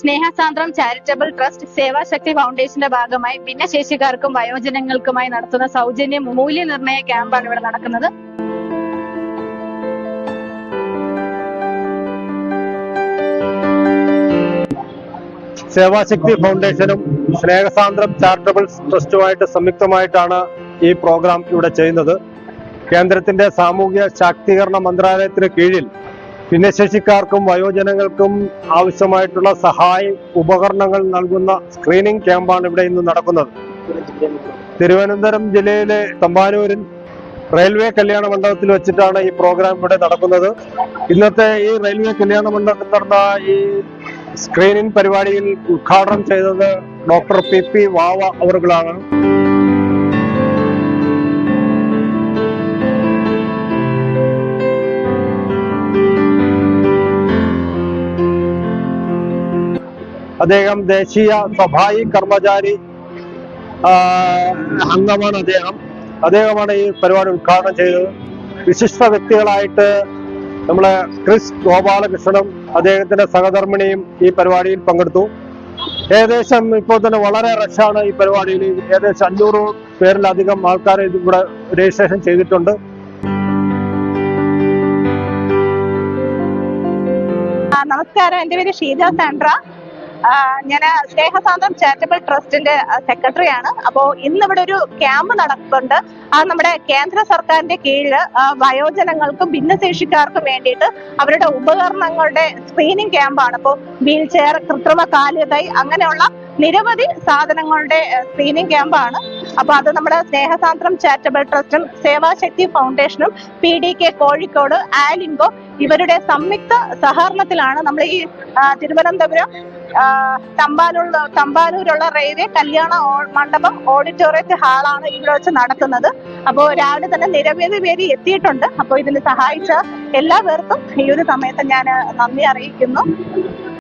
സ്നേഹസാന്ദ്രം charitable trust Sevashakti ഫൗണ്ടേഷന്റെ ഭാഗമായി ഭിന്നശേഷിക്കാർക്കും വയോജനങ്ങൾക്കുമായി നടത്തുന്ന സൗജന്യ മൂല്യനിർണയ ക്യാമ്പാണ് ഇവിടെ നടക്കുന്നത്. സേവാശക്തി ഫൗണ്ടേഷനും സ്നേഹസാന്ദ്രം ചാരിറ്റബിൾ ട്രസ്റ്റുമായിട്ട് സംയുക്തമായിട്ടാണ് ഈ പ്രോഗ്രാം ഇവിടെ ചെയ്യുന്നത്. കേന്ദ്രത്തിന്റെ സാമൂഹ്യ ശാക്തീകരണ മന്ത്രാലയത്തിന് കീഴിൽ ഭിന്നശേഷിക്കാർക്കും വയോജനങ്ങൾക്കും ആവശ്യമായിട്ടുള്ള സഹായ ഉപകരണങ്ങൾ നൽകുന്ന സ്ക്രീനിംഗ് ക്യാമ്പാണ് ഇവിടെ ഇന്ന് നടക്കുന്നത്. തിരുവനന്തപുരം ജില്ലയിലെ തമ്പാനൂരിൽ റെയിൽവേ കല്യാണ മണ്ഡപത്തിൽ വെച്ചിട്ടാണ് ഈ പ്രോഗ്രാം ഇവിടെ നടക്കുന്നത്. ഇന്നത്തെ ഈ റെയിൽവേ കല്യാണ മണ്ഡപത്തിൽ നടന്ന ഈ സ്ക്രീനിംഗ് പരിപാടിയിൽ ഉദ്ഘാടനം ചെയ്തത് ഡോക്ടർ പി പി വാവ അവറുകളാണ് അദ്ദേഹം ദേശീയ സഭായി കർമ്മചാരി അംഗമാണ് അദ്ദേഹം. അദ്ദേഹമാണ് ഈ പരിപാടി ഉദ്ഘാടനം ചെയ്തത്. വിശിഷ്ട വ്യക്തികളായിട്ട് നമ്മളെ ക്രിസ് ഗോപാലകൃഷ്ണനും അദ്ദേഹത്തിന്റെ സഹധർമ്മിണിയും ഈ പരിപാടിയിൽ പങ്കെടുത്തു. ഏകദേശം ഇപ്പോൾ തന്നെ വളരെ റഷാണ് ഈ പരിപാടിയിൽ. ഏകദേശം അഞ്ഞൂറ് പേരിലധികം ആൾക്കാർ ഇവിടെ രജിസ്ട്രേഷൻ ചെയ്തിട്ടുണ്ട്. നമസ്കാരം. എന്റെ പേര് ഷീജ സാൻഡ്ര ഞാൻ സ്നേഹസാന്തം ചാരിറ്റബിൾ ട്രസ്റ്റിന്റെ സെക്രട്ടറി ആണ് അപ്പോ ഇന്ന് ഇവിടെ ഒരു ക്യാമ്പ് നടക്കുന്നുണ്ട്. അത് നമ്മുടെ കേന്ദ്ര സർക്കാരിന്റെ കീഴിൽ വയോജനങ്ങൾക്കും ഭിന്നശേഷിക്കാർക്കും വേണ്ടിയിട്ട് അവരുടെ ഉപകരണങ്ങളുടെ സ്ക്രീനിങ് ക്യാമ്പാണ്. അപ്പോൾ വീൽ ചെയർ കൃത്രിമ കാലുകൈ അങ്ങനെയുള്ള നിരവധി സാധനങ്ങളുടെ സ്ക്രീനിങ് ക്യാമ്പാണ്. അപ്പൊ അത് നമ്മുടെ സ്നേഹസാന്ദ്രം ചാരിറ്റബിൾ ട്രസ്റ്റും Sevashakti ഫൗണ്ടേഷനും P D K Kozhikode Alimco ഇവരുടെ സംയുക്ത സഹകരണത്തിലാണ് നമ്മൾ ഈ തിരുവനന്തപുരം തമ്പാനൂർ തമ്പാനൂരുള്ള റെയിൽവേ കല്യാണ മണ്ഡപം ഓഡിറ്റോറിയത്തിൽ ഹാളാണ് ഇവിടെ വെച്ച് നടക്കുന്നത് അപ്പോൾ രാവിലെ തന്നെ നിരവധി പേര് എത്തിയിട്ടുണ്ട്. അപ്പോൾ ഇതിന് സഹായിച്ച എല്ലാ പേർക്കും ഈ ഒരു സമയത്ത് ഞാൻ നന്ദി അറിയിക്കുന്നു.